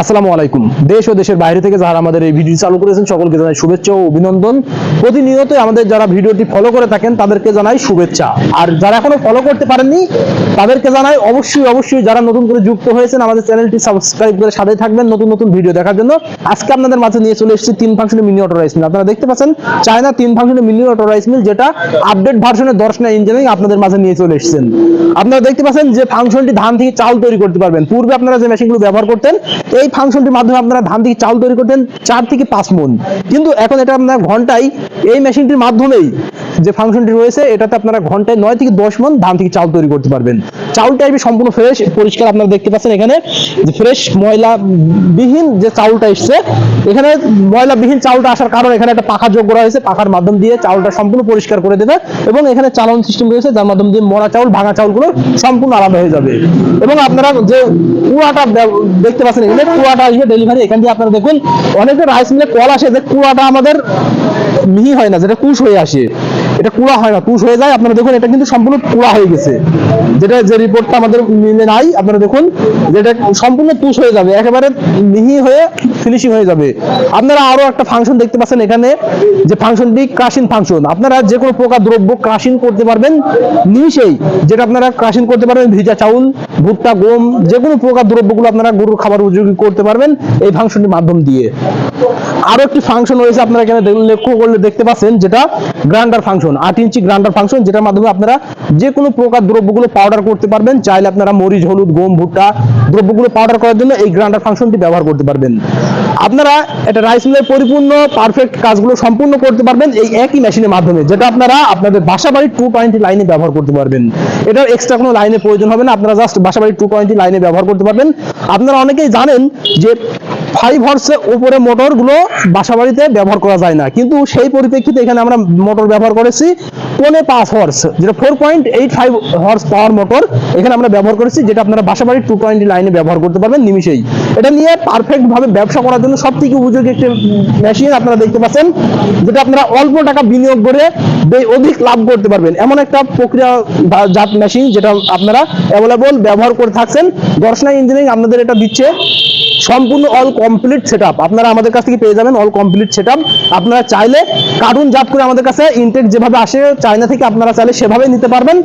আসসালামু আলাইকুম। দেশ ও দেশের বাইরে থেকে যারা আমাদের এই ভিডিও চালু করেছেন, সকলকে জানাই শুভেচ্ছা ও অভিনন্দন। প্রতিনিয়ত আমাদের যারা ভিডিওটি ফলো করে থাকেন, তাদেরকে জানাই শুভেচ্ছা। আর যারা এখনও ফলো করতে পারেননি, তাদেরকে জানাই অবশ্যই অবশ্যই যারা নতুন করে যুক্ত হয়েছেন, আমাদের চ্যানেলটি সাবস্ক্রাইব করে সাথে থাকবেন নতুন নতুন ভিডিও দেখার জন্য। আজকে আপনাদের মাঝে নিয়ে চলে এসেছি তিন ফাংশনের মিনি অটো রাইস মিল আপনারা দেখতে পাচ্ছেন চায়না তিন ফাংশনের মিনি অটো রাইস মিল যেটা আপডেট ভার্সনের দর্শনা ইঞ্জিনিয়ারিং আপনাদের মাঝে নিয়ে চলে এসেছেন। আপনারা দেখতে পাচ্ছেন যে ফাংশনটি ধান থেকে চাল তৈরি করতে পারবেন। পূর্বে আপনারা যে মেশিনগুলো ব্যবহার করতেন, এই ফাংশনটির মাধ্যমে আপনারা ধান থেকে চাল তৈরি করতেন চার থেকে পাঁচ মন। কিন্তু এখন এটা আপনার ঘন্টায় এই মেশিনটির মাধ্যমেই যে ফাংশনটি রয়েছে, এটাতে আপনারা ঘন্টায় নয় থেকে দশ মন ধান থেকে চাল তৈরি করতে পারবেন। চাউলটা আসবে সম্পূর্ণ ফ্রেশ পরিষ্কার আপনারা দেখতে পাচ্ছেন এখানে, যে ফ্রেশ ময়লা বিহীন যে চাউলটা এসছে, এখানে ময়লা বিহীন চাউলটা আসার কারণ এখানে একটা পাখা যোগ করা হয়েছে, পাখার মাধ্যম দিয়ে চাউলটা সম্পূর্ণ পরিষ্কার করে দেবে এবং এখানে চালন সিস্টেম রয়েছে, যার মাধ্যম দিয়ে মরা চাউল, ভাঙা চাউলগুলো সম্পূর্ণ আলাদা হয়ে যাবে। এবং আপনারা যে কুয়াটা দেখতে পাচ্ছেন এখানে, কুয়াটা আসবে ডেলিভারি এখান দিয়ে আপনারা দেখুন, অনেকে রাইস মিলে কল আসে যে কুয়াটা আমাদের মিহি হয় না, যেটা কুশ হয়ে আসে। এটা কুড়া হয় না কুশ হয়ে যায়। আপনারা দেখুন, এটা কিন্তু সম্পূর্ণ কুড়া হয়ে গেছে। যেটা যে রিপোর্টটা আমাদের মিলে নাই, আপনারা দেখুন, যেটা সম্পূর্ণ তুষ হয়ে যাবে। একেবারে মিহি হয়ে ফিনিশিং হয়ে যাবে। আপনারা আরও একটা ফাংশন দেখতে পাচ্ছেন এখানে, যে ফাংশনটি ক্রাশিং ফাংশন আপনারা যে কোনো প্রকার দ্রব্য ক্রাশিং করতে পারবেন নিমিশেই যেটা আপনারা ক্রাশিং করতে পারবেন, ভিজা চাউল, ভুট্টা, গম, যে কোনো প্রকার দ্রব্যগুলো আপনারা গরুর খাবার উপযোগী করতে পারবেন এই ফাংশনটির মাধ্যম দিয়ে। আরও একটি ফাংশন রয়েছে আপনারা এখানে লক্ষ্য করলে দেখতে পাচ্ছেন, যেটা গ্রাইন্ডার ফাংশন আট ইঞ্চি গ্রাইন্ডার ফাংশন যেটার মাধ্যমে আপনারা যে কোনো প্রকার দ্রব্যগুলো পাউডার করতে পারবেন। চাইলে আপনারা মরিচ, হলুদ, গম, ভুট্টা দ্রব্যগুলো পাউডার করার জন্য এই গ্রাইন্ডার ফাংশনটি ব্যবহার করতে পারবেন। আপনারা এটা রাইস মিলের পরিপূর্ণ পারফেক্ট কাজগুলো সম্পূর্ণ করতে পারবেন এই একই মেশিনের মাধ্যমে, যেটা আপনারা আপনাদের বাসা বাড়ির টু টোয়েন্টি লাইনে ব্যবহার করতে পারবেন। এটার এক্সট্রা কোনো লাইনের প্রয়োজন হবে না, আপনারা জাস্ট বাসা বাড়ির টু টোয়েন্টি লাইনে ব্যবহার করতে পারবেন। আপনারা অনেকেই জানেন যে ফাইভ হর্সের উপরে মোটরগুলো বাসা বাড়িতে ব্যবহার করা যায় না, কিন্তু সেই পরিপ্রেক্ষিতে এখানে আমরা মোটর ব্যবহার করেছি পনে পাঁচ হর্স যেটা four point eight five horse power motor এখানে আমরা ব্যবহার করেছি, যেটা আপনারা বাসা বাড়ির টু টোয়েন্টি লাইনে ব্যবহার করতে পারবেন নিমিশেই এটা নিয়ে পারফেক্ট ভাবে ব্যবসা করার জন্য সব থেকে উপযোগী একটি মেশিন আপনারা দেখতে পাচ্ছেন, যেটা আপনারা অল্প টাকা বিনিয়োগ করে অধিক লাভ করতে পারবেন। এমন একটা প্রক্রিয়া জাত মেশিন যেটা আপনারা অ্যাভেলেবল ব্যবহার করে থাকছেন। দর্শনা ইঞ্জিনিয়ারিং আপনাদের এটা দিচ্ছে। সম্পূর্ণ অল কমপ্লিট সেটআপ আপনারা আমাদের কাছ থেকে পেয়ে যাবেন অল কমপ্লিট সেটআপ আপনারা চাইলে কার্টুন জাত করে আমাদের কাছে ইনটেক যেভাবে আসে, চায়না থেকে আপনারা চাইলে সেভাবে নিতে পারবেন।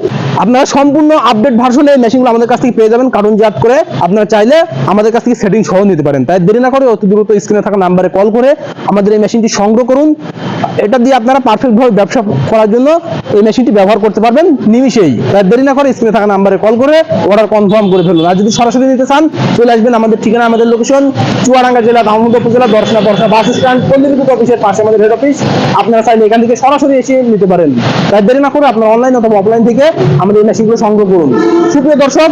আপনারা সম্পূর্ণ আপডেট ভার্সনে এই মেশিনগুলো আমাদের কাছ থেকে পেয়ে যাবেন কার্টুন জাত করে। আপনারা চাইলে আমাদের কাছ থেকে সেটিং সহ নিতে পারেন। তাই দেরি না করে অতি দ্রুত স্ক্রিনে থাকা নাম্বারে কল করে আমাদের এই মেশিনটি সংগ্রহ করুন। এটা দিয়ে আপনারা পারফেক্ট ভাবে ব্যবসা করার জন্য এই মেশিনটি ব্যবহার করতে পারবেন নিমিশেই তাই দেরি না করে স্ক্রিনে থাকা নাম্বারে কল করে অর্ডার কনফার্ম করে ফেলুন। আর যদি সরাসরি নিতে চান, চলে আসবেন আমাদের ঠিকানা, আমাদের লোকেশন চুয়াডাঙ্গা জেলা, দামোদর উপজেলা, দর্শনা দর্শনা বাস স্ট্যান্ড পল্লীবিদ্যুৎ অফিসের পাশে আমাদের হেড অফিস আপনারা চাইলে এখান থেকে সরাসরি এসে নিতে পারেন। তাই দেরি না করে আপনার অনলাইন অথবা অফলাইন থেকে আমাদের এই মেশিনগুলো সংগ্রহ করুন। সুপ্রিয় দর্শক,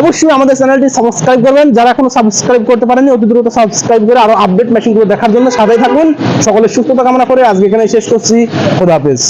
অবশ্যই আমাদের চ্যানেলটি সাবস্ক্রাইব করবেন। যারা এখনও সাবস্ক্রাইব করতে পারেনি অতি দ্রুত সাবস্ক্রাইব করে আরও আপডেট মেশিনগুলো দেখার জন্য সাথে থাকুন। সকলের সুস্থতা কামনা করে আজকে এখানে শেষ করছি। খোদা হাফেজ।